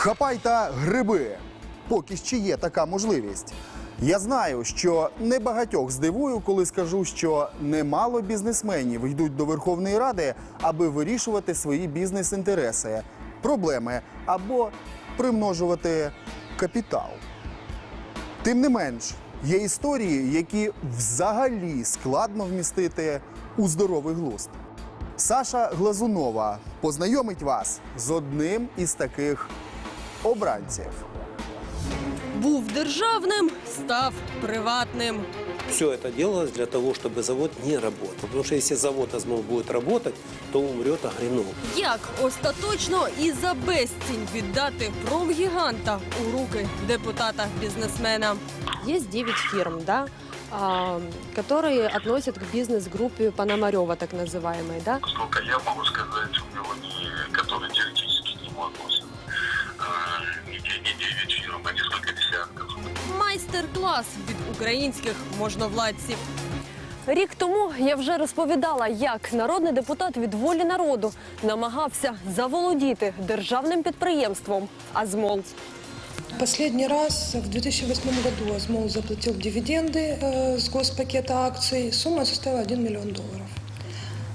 Хапай та гриби. Поки ще є така можливість. Я знаю, що небагатьох здивую, коли скажу, що немало бізнесменів йдуть до Верховної Ради, аби вирішувати свої бізнес-інтереси, проблеми або примножувати капітал. Тим не менш, є історії, які взагалі складно вмістити у здоровий глузд. Саша Глазунова познайомить вас з одним із таких обранців. Був державним, став приватним. Все это делалось для того, чтобы завод не работал. Потому что если завод «Азмол» будет работать, то умрет Агринол. Як остаточно і за безцінь віддати промгіганта у руки депутата-бізнесмена. Есть 9 фирм, да, а, которые относят к бизнес-группе Пономарева, так называемой, да. Насколько я могу сказать, у него не, который теоретически 10 фирм, а несколько. Майстер-клас від українських можновладців. Рік тому я вже розповідала, як народний депутат від волі народу намагався заволодіти державним підприємством Азмол. Последний раз в 2008 году «Азмол» заплатил дивиденды э, с госпакета акций. Сумма составила 1 миллион долларов.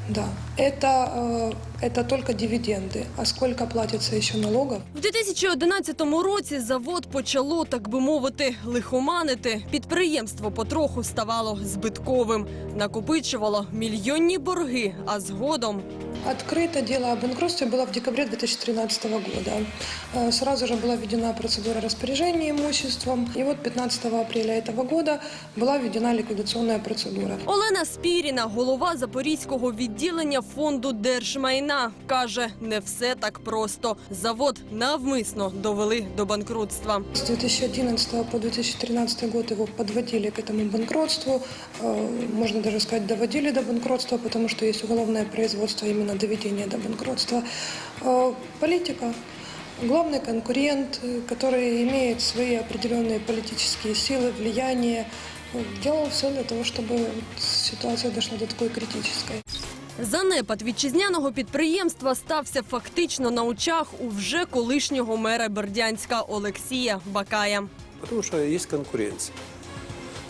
Да, это э, это только дивиденды. А сколько платится еще налогов? В 2011 році завод почало, так би мовити, лихоманити. Підприємство потроху ставало збитковим, накопичувало мільйонні борги, а згодом Открыто дело о банкротстве было в декабре 2013 года. Э, Сразу же была введена процедура распоряжения имуществом. И вот 15 апреля этого года была введена ликвидационная процедура. Олена Спіріна, голова запорізького відділення фонду держмайна, каже, не все так просто. Завод навмисно довели до банкрутства. С 2011 по 2013 год его подводили к этому банкротству. Э, Можно даже сказать, доводили до банкротства, потому что есть уголовное производство именно доведения до банкротства. Э, Политика. Главный конкурент, э, который имеет свои определенные политические силы, влияние, э, делал все для того, чтобы вот ситуация дошла до такой критической. Занепад вітчизняного підприємства стався фактично на очах у вже колишнього мера Бердянська Олексія Бакая. Тому що є конкуренція.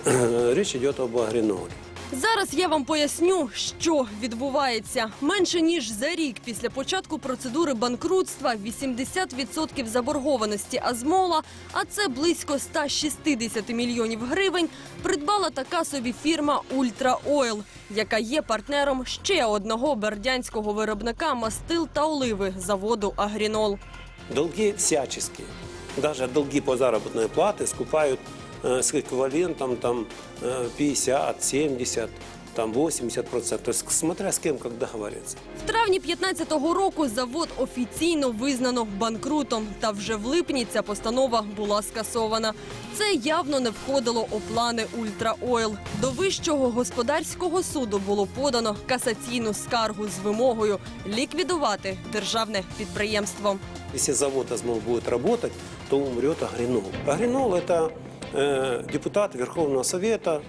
Річ йде об Агриноле. Зараз я вам поясню, що відбувається. Менше ніж за рік після початку процедури банкрутства 80% заборгованості Азмола, а це близько 160 мільйонів гривень, придбала така собі фірма Ультра Ойл, яка є партнером ще одного бердянського виробника мастил та оливи заводу Агрінол. Долги всяческие. Даже долги по заработной плате скупают э, с эквивалентом там, э, 50, 70, там 80 процентов. То есть смотря с кем, как договориться. В травні 15-го року завод офіційно визнано банкрутом. Та вже в липні ця постанова була скасована. Це явно не входило у плани Ультра Ойл. До вищого господарського суду було подано касаційну скаргу з вимогою ліквідувати державне підприємство. Если завод «Азмол» будет работать, то умрет Агринол. Агринол – это э, депутат Верховного Совета.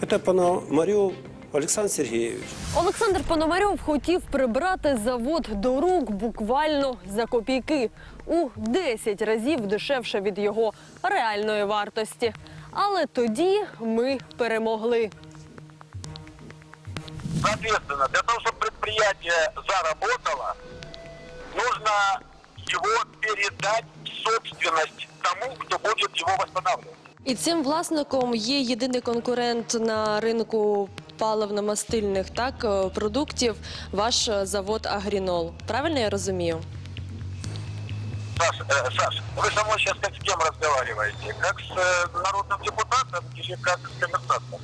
Это Пономарев Александр Сергеевич. Олександр Пономарьов хотів прибрати завод до рук буквально за копійки у 10 разів дешевше від його реальної вартості. Але тоді ми перемогли. Соответственно, для того, чтобы предприятие заработало, нужно его передать в собственность тому, кто будет его восстанавливать. І цим власником є єдиний конкурент на ринку паливно-мастильних так е, продуктів. Ваш е, завод Агрінол. Правильно я розумію? Саш, э, Саш, вы со мной сейчас как с кем разговариваете? Как с э, народным депутатом или как с коммерсантом?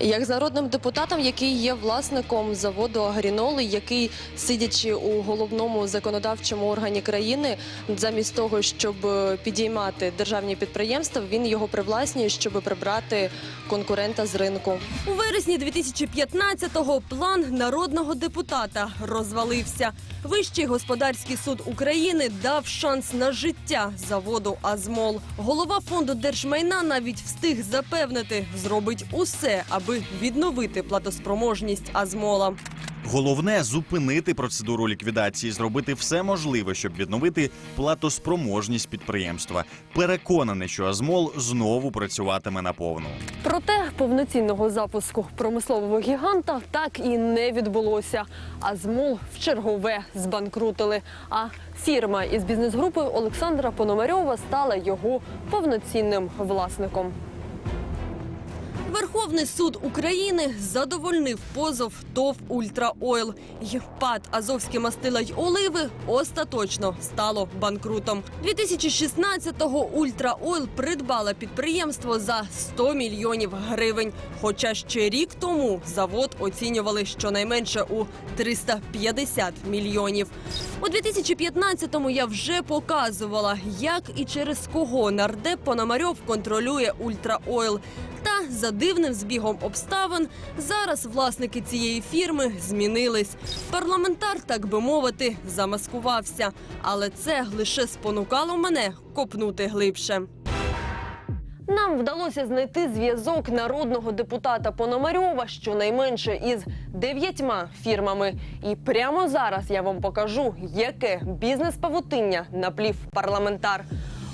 Як з народним депутатом, який є власником заводу Агрінол, і який, сидячи у головному законодавчому органі країни, замість того, щоб е, підіймати державні підприємства, він його привласнює, щоб прибрати конкурента з ринку. У вересні 2015-го план народного депутата розвалився. Вищий господарський суд України дав шанс на життя заводу Азмол. Голова фонду держмайна навіть встиг запевнити, зробить усе, аби відновити платоспроможність Азмола. Головне зупинити процедуру ліквідації, зробити все можливе, щоб відновити платоспроможність підприємства. Переконаний, що Азмол знову працюватиме наповну. Проте повноцінного запуску промислового гіганта так і не відбулося. А змол в чергове збанкрутили. А фірма із бізнес-групи Олександра Пономарьова стала його повноцінним власником. Верховний суд України задовольнив позов ТОВ «Ультраойл». І ПАД «Азовські мастила й оливи» остаточно стало банкрутом. 2016-го «Ультраойл» придбала підприємство за 100 мільйонів гривень. Хоча ще рік тому завод оцінювали щонайменше у 350 мільйонів. У 2015-му я вже показувала, як і через кого нардеп Пономарьов контролює «Ультраойл». Та за дивним збігом обставин зараз власники цієї фірми змінились. Парламентар, так би мовити, замаскувався. Але це лише спонукало мене копнути глибше. Нам вдалося знайти зв'язок народного депутата Пономарьова щонайменше із дев'ятьма фірмами. І прямо зараз я вам покажу, яке бізнес-павутиння наплів парламентар.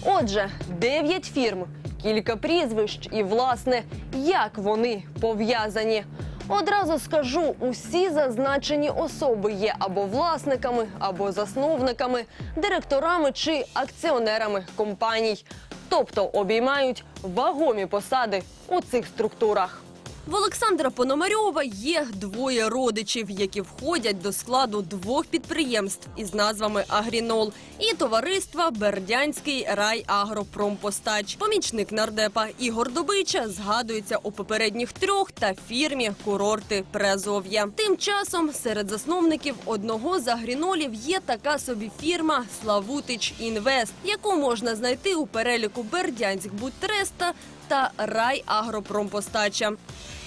Отже, дев'ять фірм, кілька прізвищ і, власне, як вони пов'язані. Одразу скажу, усі зазначені особи є або власниками, або засновниками, директорами чи акціонерами компаній, тобто обіймають вагомі посади у цих структурах. В Олександра Пономарьова є двоє родичів, які входять до складу двох підприємств із назвами Агрінол і товариства Бердянський райагропромпостач. Помічник нардепа Ігор Добича згадується у попередніх трьох та фірмі курорти Приазов'я. Тим часом серед засновників одного з агрінолів є така собі фірма Славутич Інвест, яку можна знайти у переліку Бердянськбудтреста та райагропромпостача.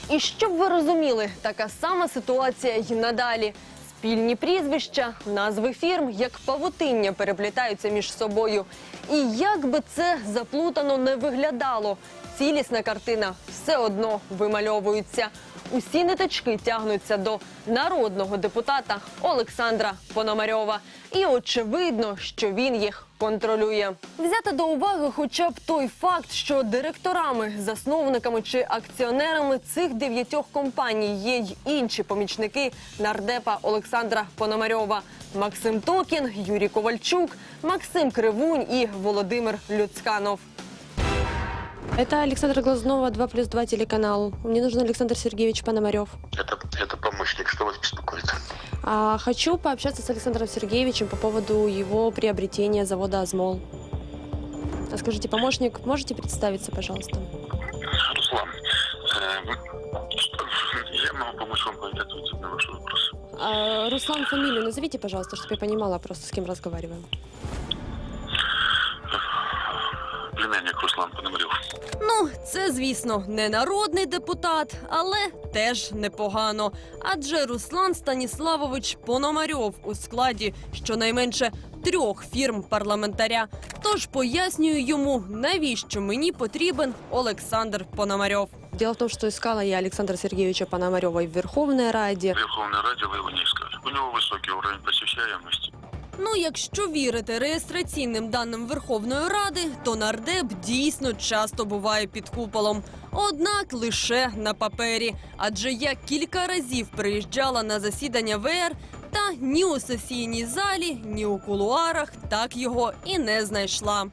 І щоб ви розуміли, така сама ситуація й надалі. Спільні прізвища, назви фірм, як павутиння переплітаються між собою. І як би це заплутано не виглядало, цілісна картина все одно вимальовується. Усі ниточки тягнуться до народного депутата Олександра Пономарьова. І очевидно, що він їх контролює. Взяти до уваги хоча б той факт, що директорами, засновниками чи акціонерами цих дев'ятьох компаній є й інші помічники нардепа Олександра Пономарьова. Максим Токін, Юрій Ковальчук, Максим Кривунь і Володимир Люцканов. Это Александра Глазнова, 2 плюс 2 телеканал. Мне нужен Александр Сергеевич Пономарев. Это, это помощник, что вас беспокоит? А, хочу пообщаться с Александром Сергеевичем по поводу его приобретения завода «Азмол». А Скажите, помощник, можете представиться, пожалуйста? Руслан, э, я могу помочь вам ответить на ваши вопросы. А, Руслан, фамилию назовите, пожалуйста, чтобы я понимала просто, с кем разговариваем. Племянник Руслан Пономарев. Ну, це, звісно, не народний депутат, але теж непогано. Адже Руслан Станіславович Пономарьов у складі щонайменше трьох фірм парламентаря. Тож пояснюю йому, навіщо мені потрібен Олександр Пономарьов. Дело в том, что искала я Александра Сергеевича Пономарева в Верховной Раде. В Верховной Раде вы его не искали. У него высокий уровень посещаемости. Ну, якщо вірити реєстраційним даним Верховної Ради, то нардеп дійсно часто буває під куполом. Однак лише на папері. Адже я кілька разів приїжджала на засідання ВР, та ні у сесійній залі, ні у кулуарах так його і не знайшла.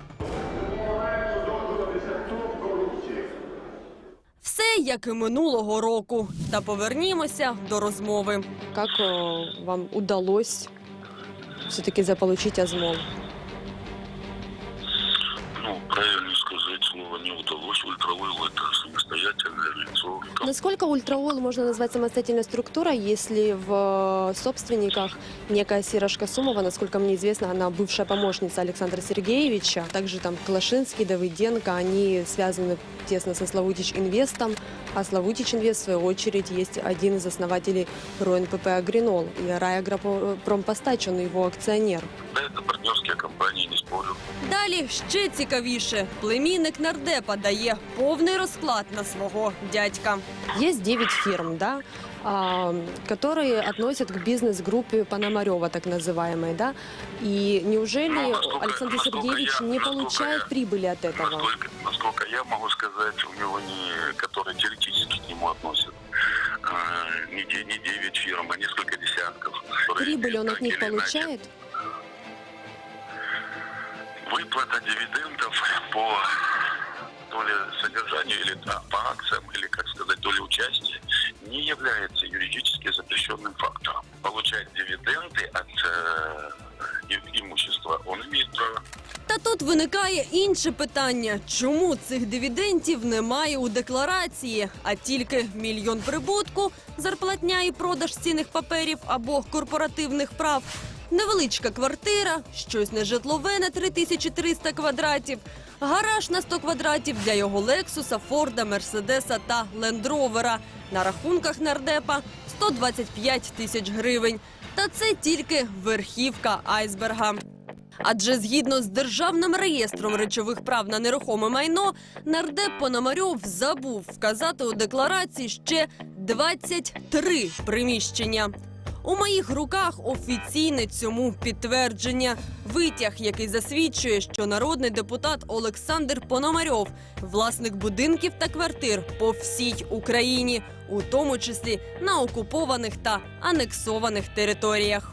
Все як і минулого року. Та повернімося до розмови. Как э, вам удалось все-таки заполучить «Азмол»? Ну, правильно сказать слово не удалось. Ультраойл это самостоятельное лицо. Насколько ультраол можно назвать самостоятельной структурой, если в э, собственниках некая Сережка Сумова, насколько мне известно, она бывшая помощница Александра Сергеевича, также там Клашинский, Давыденко, они связаны тесно со Славутич Инвестом, а Славутич Инвест, в свою очередь, есть один из основателей РОНПП «Агринол» и Райагропромпостач, он его акционер. Да, это партнерские компании, не спорю. Далі ще цікавіше. Племінник нардепа дає повний розклад на свого дядька. Есть 9 фирм, да? а, которые относят к бизнес-группе Пономарева, так называемой, да? И неужели Ну, насколько- Александр Сергеевич я- не получает я- прибыли от этого? Насколько, насколько я могу сказать, у него не, которые теоретически к нему относят, э, не, не 9 фирм, а несколько десятков. Прибыль он от них или иначе- получает? Выплата дивидендов по то ли содержанию или да, по акциям, или, как сказать, доля участия, не является юридически запрещенным фактором. Получать дивиденды от э, и- имущества он имеет право. Та тут виникає інше питання: чому цих дивідендів немає у декларації, а тільки мільйон прибутку, зарплатня і продаж цінних паперів або корпоративних прав, невеличка квартира, щось нежитлове на 3300 квадратів, гараж на 100 квадратів для його Лексуса, Форда, Мерседеса та Лендровера. На рахунках нардепа 125 тисяч гривень. Та це тільки верхівка айсберга. Адже згідно з державним реєстром речових прав на нерухоме майно, нардеп Пономарьов забув вказати у декларації ще 23 приміщення. У моїх руках офіційне цьому підтвердження. Витяг, який засвідчує, що народний депутат Олександр Пономарьов, власник будинків та квартир по всій Україні, у тому числі на окупованих та анексованих територіях.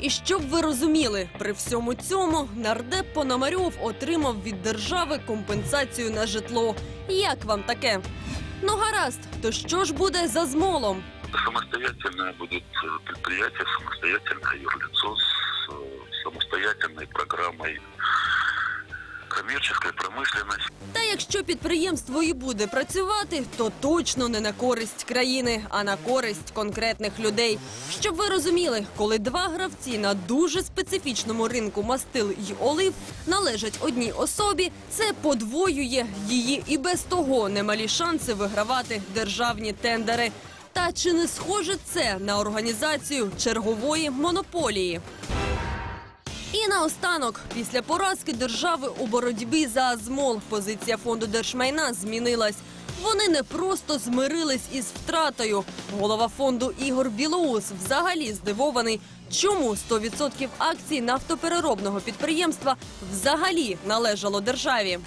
І щоб ви розуміли, при всьому цьому нардеп Пономарьов отримав від держави компенсацію на житло. Як вам таке? Ну гаразд, то що ж буде за змолом? Самостоятельное будет э, предприятие, самостоятельное юрлицо с э, самостоятельной программой коммерческой промышленности. Та якщо підприємство і буде працювати, то точно не на користь країни, а на користь конкретних людей. Щоб ви розуміли, коли два гравці на дуже специфічному ринку мастил й олив належать одній особі, це подвоює її і без того немалі шанси вигравати державні тендери. Та чи не схоже це на організацію чергової монополії? І наостанок, після поразки держави у боротьбі за Азмол, позиція фонду держмайна змінилась. Вони не просто змирились із втратою. Голова фонду Ігор Білоус взагалі здивований, чому 100% акцій нафтопереробного підприємства взагалі належало державі.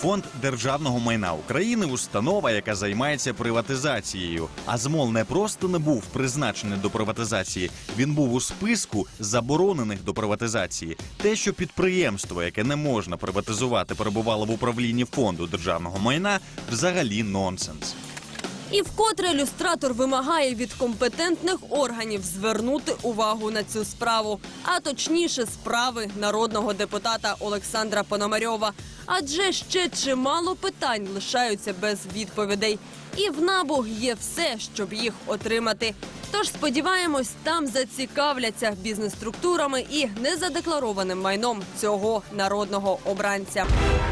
Фонд державного майна України установа, яка займається приватизацією. А змол не просто не був призначений до приватизації, він був у списку заборонених до приватизації. Те, що підприємство, яке не можна приватизувати, перебувало в управлінні фонду державного майна, взагалі нонсенс. І вкотре люстратор вимагає від компетентних органів звернути увагу на цю справу, а точніше справи народного депутата Олександра Пономарьова. Адже ще чимало питань лишаються без відповідей. І в набу є все, щоб їх отримати. Тож сподіваємось, там зацікавляться бізнес-структурами і незадекларованим майном цього народного обранця.